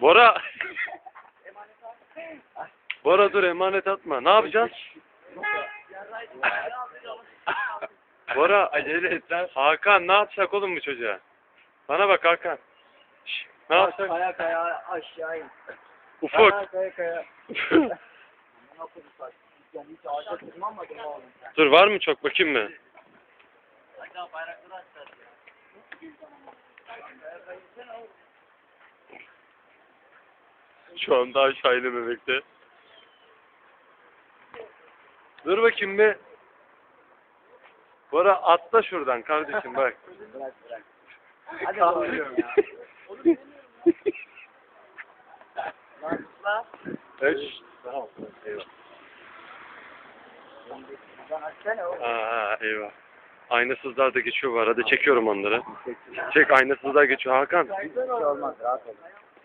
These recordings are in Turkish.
Bora. Bora dur emanet atma. Ne yapacağız? Bora. Acele et lan. Hakan ne yapsak oğlum bu çocuğa? Bana bak Hakan. Şş, ne yapsak? Kaya kaya aşağı in. Ufuk. Kaya kaya. Dur var mı çok bakayım mı? Şu anda aşağı inememekte. Dur bakayım bir. Bora atla şuradan kardeşim bak. Bırak bırak. Hadi bakalım ya. Isla. Üç. Tamam. Eyvah. Aa, eyvah. Aynasızlar da geçiyor bu arada. Çekiyorum onları. Çek aynasızlar geçiyor. Hakan. Hiçbir şey olmaz rahat ol.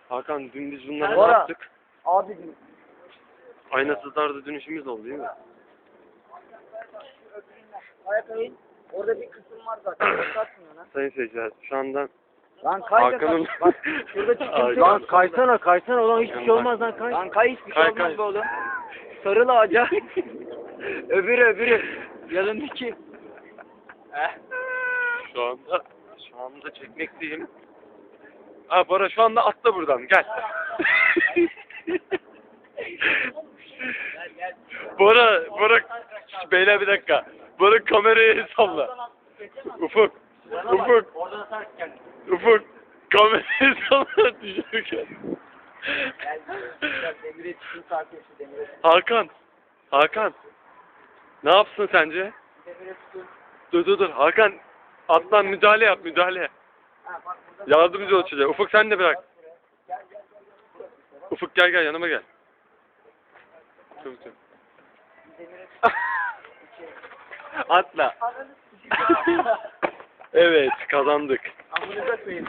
Hakan dün biz bunları ne Bora. yaptık? Abi Aynasızlarda dönüşümüz oldu değil mi? kaya kayın. Orada bir kısım var zaten. Bakmıyor lan. Sayın seyirciler şu anda Lan kay da Hakan'ın... kay. Bak şurada çıkıntı var. lan kaysana kaysana ulan hiçbir şey olmaz lan kay. Lan kay hiçbir şey Kay, olmaz be oğlum. Sarıl ağaca. öbürü öbürü. Yanındaki. Şu anda şu anda çekmekteyim. Ha Bora şu anda atla buradan gel. Bora Bora Şş, beyler bir dakika. Bora kamerayı salla. Ufuk. Ufuk. Ufuk. Kamerayı salla demire. Hakan. Hakan. Ne yapsın sence? Dur dur dur. Hakan atlan müdahale yap müdahale. Yardımcı ol çocuğa. Ufuk sen de bırak. Ufuk gel gel yanıma gel. Çabuk çabuk. Atla. evet kazandık. Amınıza koyayım